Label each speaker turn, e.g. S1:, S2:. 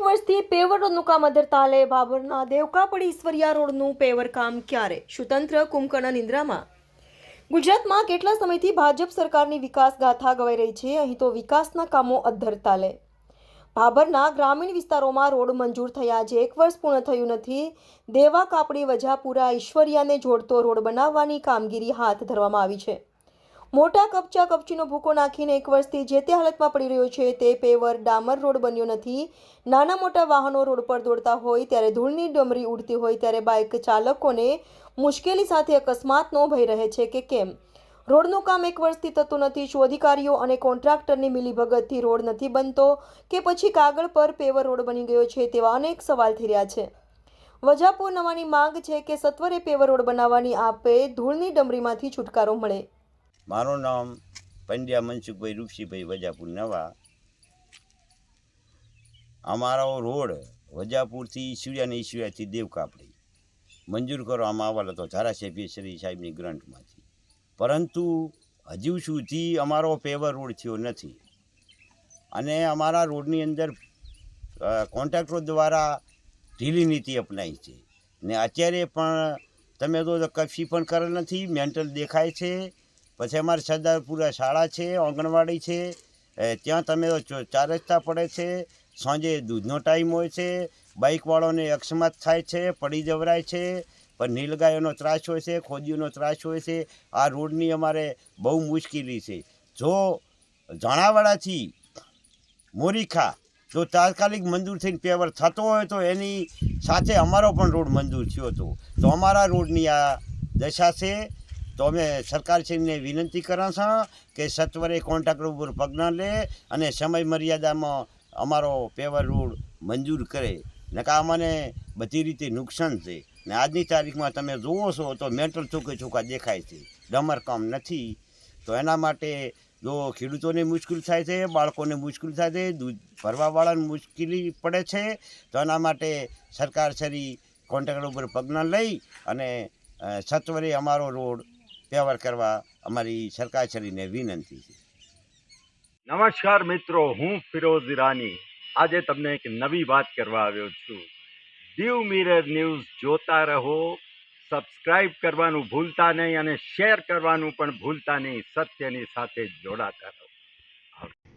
S1: અનેક વર્ષથી પેવર રોડનું કામ અધર તાલે ભાભરના દેવકાપડી ઈશ્વરિયા રોડનું પેવર કામ ક્યારે? સ્વતંત્ર તંત્ર કુંભકર્ણ નિંદ્રામાં? ગુજરાતમાં કેટલા સમયથી ભાજપ સરકારની વિકાસ ગાથા ગવાઈ રહી છે? અહીં તો વિકાસના કામો અધરતાલે ભાભરના ગ્રામીણ વિસ્તારોમાં રોડ મંજૂર થયા જે એક વર્ષ પૂર્ણ થયું નથી. દેવા કાપડી વજાપુરા ઈશ્વરિયાને જોડતો રોડ બનાવવાની કામગીરી હાથ ધરવામાં આવી છે. મોટા કપચા કપચીનો ભૂકો નાખીને એક વર્ષથી જે તે હાલતમાં પડી રહ્યો છે તે પેવર ડામર રોડ બન્યો નથી. નાના મોટા વાહનો રોડ પર દોડતા હોય ત્યારે ધૂળની ડમરી ઉડતી હોય ત્યારે બાઇક ચાલકોને મુશ્કેલી સાથે અકસ્માતનો ભય રહે છે કે કેમ? રોડનું કામ એક વર્ષથી થતું નથી, શું અધિકારીઓ અને કોન્ટ્રાક્ટરની મિલીભગતથી રોડ નથી બનતો કે પછી કાગળ પર પેવર રોડ બની ગયો છે તેવા અનેક સવાલ થઈ રહ્યા છે. વજાપુર નવાની માંગ છે કે સત્વરે પેવર રોડ બનાવવાની આપે ધૂળની ડમરીમાંથી છુટકારો મળે.
S2: મારું નામ પંડ્યા મનસુખભાઈ રૂપસીભાઈ વજાપુર નવા. અમારો રોડ વજાપુરથી ઈશ્વરિયા અને ઈશ્વરિયાથી દેવકાપડી. મંજૂર કરવામાં આવેલો હતો ધારાસભ્ય શ્રી સાહેબની ગ્રંથમાંથી. પરંતુ હજુ સુધી અમારો પેવર રોડ થયો નથી. અને અમારા રોડની અંદર કોન્ટ્રાક્ટરો દ્વારા ઢીલી નીતિ અપનાવી છે. ને અત્યારે પણ તમે તો કશી પણ કરેલ નથી, મેન્ટલ દેખાય છે. પછી અમારે સરદારપુરા શાળા છે, આંગણવાડી છે ત્યાં તમે ચાર રસ્તા પડે છે, સાંજે દૂધનો ટાઈમ હોય છે બાઇકવાળાને અકસ્માત થાય છે, પડી જવરાય છે, પણ નીલગાયોનો ત્રાસ હોય છે, ખોદીઓનો ત્રાસ હોય છે, આ રોડની અમારે બહુ મુશ્કેલી છે. જો ઝાણાવાડાથી મોરીખા જો તાત્કાલિક મંજૂર થઈને પેવર થતો હોય તો એની સાથે અમારો પણ રોડ મંજૂર થયો હતો. તો અમારા રોડની આ દશા છે તો અમે સરકારશ્રીને વિનંતી કરા કે સત્વરે કોન્ટ્રાક્ટર ઉપર પગલાં લે અને સમય મર્યાદામાં અમારો પેવર રોડ મંજૂર કરે. નકા અમને બધી રીતે નુકસાન છે. ને આજની તારીખમાં તમે જુઓ છો તો મેન્ટલ ચૂકે ચૂકા દેખાય છે. ડમર કામ નથી. તો એના માટે જો ખેડૂતોને મુશ્કેલ થાય છે, બાળકોને મુશ્કેલ થાય છે, દૂધ ભરવાવાળાને મુશ્કેલી પડે છે, તો એના માટે સરકાર શ્રી કોન્ટ્રાક્ટર ઉપર પગલાં લઈ અને સત્વરે અમારો રોડ વ્યવહાર કરવા અમારી સરકારશ્રીને વિનંતી છે.
S3: નમસ્કાર મિત્રો, હું ફિરોઝ ઈરાની. આજે તમને એક નવી વાત કરવા આવ્યો છું. દીવ મિરર ન્યૂઝ જોતા રહો, સબસ્ક્રાઇબ કરવાનું ભૂલતા નહીં અને શેર કરવાનું પણ ભૂલતા નહીં, સત્યની સાથે જોડાતા રહો.